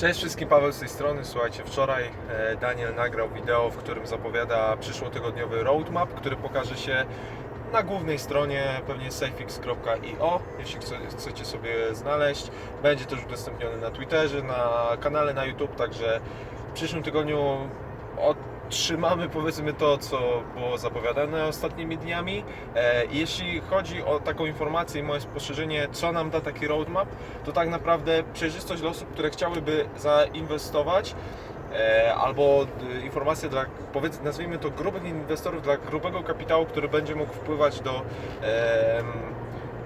Cześć wszystkim, Paweł z tej strony. Słuchajcie, wczoraj e, Daniel nagrał wideo, w którym zapowiada przyszłotygodniowy roadmap, który pokaże się na głównej stronie, pewnie safex.io, jeśli chce- chcecie sobie znaleźć. Będzie też udostępniony na Twitterze, na kanale na YouTube, także w przyszłym tygodniu otrzymamy powiedzmy to, co było zapowiadane ostatnimi dniami. E, Jeśli chodzi o taką informację i moje spostrzeżenie, co nam da taki roadmap, to tak naprawdę przejrzystość dla osób, które chciałyby zainwestować, e, albo e, informacje dla, powiedz, nazwijmy to, grubych inwestorów, dla grubego kapitału, który będzie mógł wpływać do,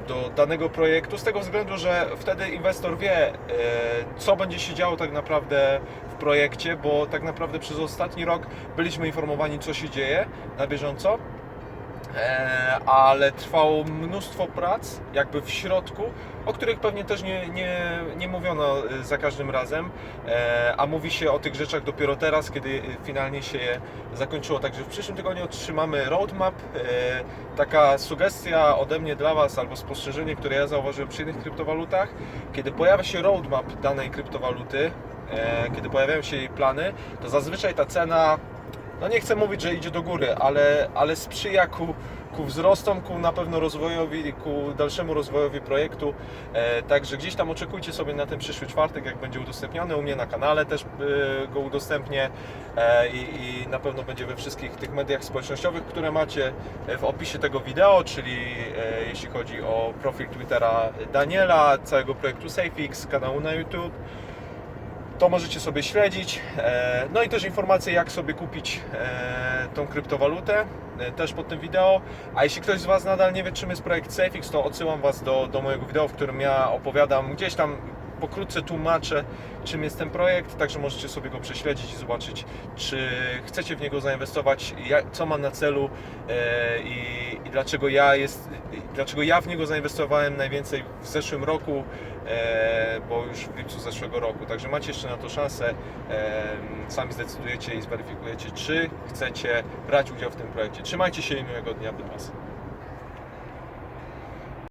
do danego projektu, z tego względu, że wtedy inwestor wie, e, co będzie się działo tak naprawdę w projekcie, bo tak naprawdę przez ostatni rok byliśmy informowani, co się dzieje na bieżąco. E, ale trwało mnóstwo prac, jakby w środku, o których pewnie też nie, nie, nie mówiono e, za każdym razem, e, a mówi się o tych rzeczach dopiero teraz, kiedy finalnie się je zakończyło. Także w przyszłym tygodniu otrzymamy roadmap, taka sugestia ode mnie dla Was, albo spostrzeżenie, które ja zauważyłem przy innych kryptowalutach, kiedy pojawia się roadmap danej kryptowaluty, kiedy pojawiają się jej plany, to zazwyczaj ta cena no nie chcę mówić, że idzie do góry, ale, ale sprzyja ku, ku wzrostom, ku na pewno rozwojowi, ku dalszemu rozwojowi projektu. E, także gdzieś tam oczekujcie sobie na ten przyszły czwartek, jak będzie udostępniony. U mnie na kanale też e, go udostępnię e, i, i na pewno będzie we wszystkich tych mediach społecznościowych, które macie e, w opisie tego wideo, czyli e, jeśli chodzi o profil Twittera Daniela, całego projektu SafeX, kanału na YouTube to możecie sobie śledzić. E, No i też informacje, jak sobie kupić e, tą kryptowalutę, e, też pod tym wideo. A jeśli ktoś z Was nadal nie wie, czym jest projekt SafeX, to odsyłam Was do, do mojego wideo, w którym ja opowiadam, gdzieś tam pokrótce tłumaczę, czym jest ten projekt, także możecie sobie go prześledzić i zobaczyć, czy chcecie w niego zainwestować, co ma na celu i dlaczego ja jest, dlaczego ja w niego zainwestowałem najwięcej w zeszłym roku, e, bo już w lipcu zeszłego roku. Także macie jeszcze na to szansę. E, sami zdecydujecie i zweryfikujecie, czy chcecie brać udział w tym projekcie. Trzymajcie się i miłego dnia dla Was.